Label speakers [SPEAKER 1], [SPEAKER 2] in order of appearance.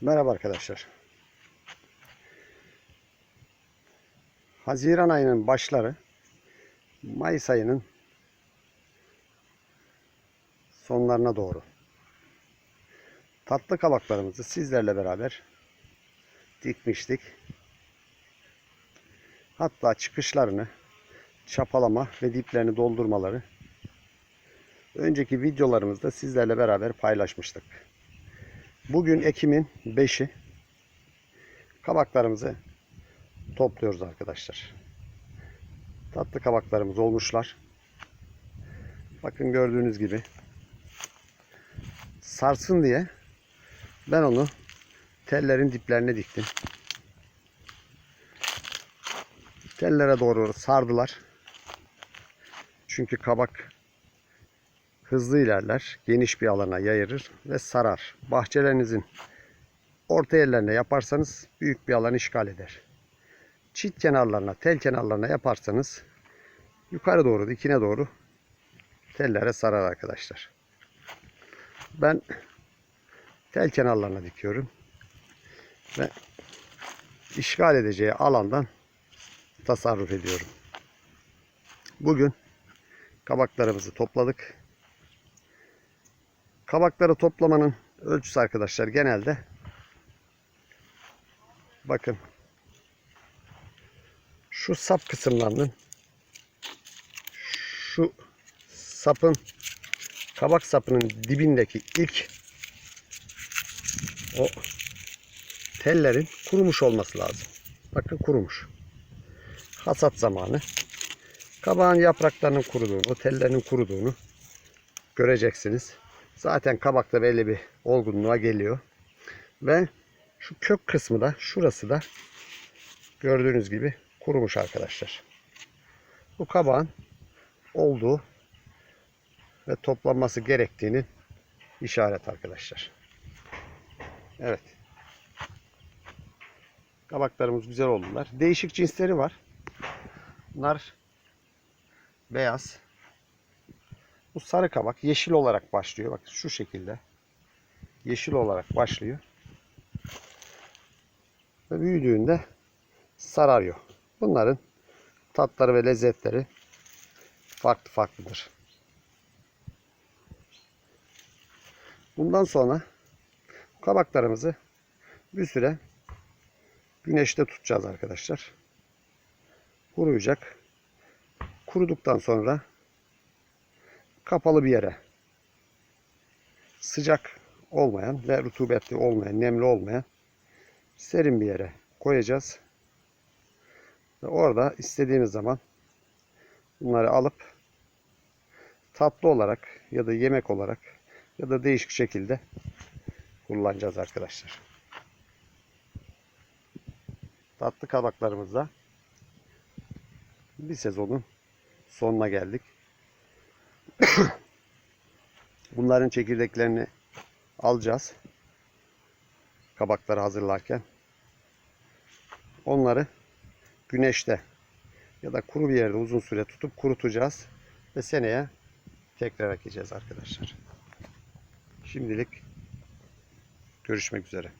[SPEAKER 1] Merhaba arkadaşlar. Haziran ayının başları Mayıs ayının sonlarına doğru tatlı kabaklarımızı sizlerle beraber dikmiştik. Hatta çıkışlarını çapalama ve diplerini doldurmaları önceki videolarımızda sizlerle beraber paylaşmıştık. Bugün Ekim'in 5'i. Kabaklarımızı topluyoruz arkadaşlar. Tatlı kabaklarımız olmuşlar. Bakın gördüğünüz gibi sarsın diye ben onu tellerin diplerine diktim. Tellere doğru sardılar. Çünkü kabak hızlı ilerler, geniş bir alana yayılır ve sarar. Bahçelerinizin orta yerlerine yaparsanız büyük bir alan işgal eder. Çit kenarlarına, tel kenarlarına yaparsanız yukarı doğru, dikine doğru tellere sarar arkadaşlar. Ben tel kenarlarına dikiyorum ve işgal edeceği alandan tasarruf ediyorum. Bugün kabaklarımızı topladık. Kabakları toplamanın ölçüsü arkadaşlar genelde bakın şu sap kısımlarının şu sapın kabak sapının dibindeki ilk o tellerin kurumuş olması lazım. Bakın kurumuş. Hasat zamanı. Kabağın yapraklarının kuruduğunu, o tellerinin kuruduğunu göreceksiniz. Zaten kabakta belli bir olgunluğa geliyor. Ve şu kök kısmı da şurası da gördüğünüz gibi kurumuş arkadaşlar. Bu kabağın olduğu ve toplanması gerektiğini işaret arkadaşlar. Evet. Kabaklarımız güzel oldular. Değişik cinsleri var. Bunlar beyaz, bu sarı kabak yeşil olarak başlıyor. Bak şu şekilde. Yeşil olarak başlıyor. Ve büyüdüğünde sararıyor. Bunların tatları ve lezzetleri farklı farklıdır. Bundan sonra kabaklarımızı bir süre güneşte tutacağız arkadaşlar. Kuruyacak. Kuruduktan sonra kapalı bir yere sıcak olmayan ve rutubetli olmayan, nemli olmayan serin bir yere koyacağız. Ve orada istediğimiz zaman bunları alıp tatlı olarak ya da yemek olarak ya da değişik şekilde kullanacağız arkadaşlar. Tatlı kabaklarımızda bir sezonun sonuna geldik. Bunların çekirdeklerini alacağız. Kabakları hazırlarken. Onları güneşte ya da kuru bir yerde uzun süre tutup kurutacağız. Ve seneye tekrar ekeceğiz arkadaşlar. Şimdilik görüşmek üzere.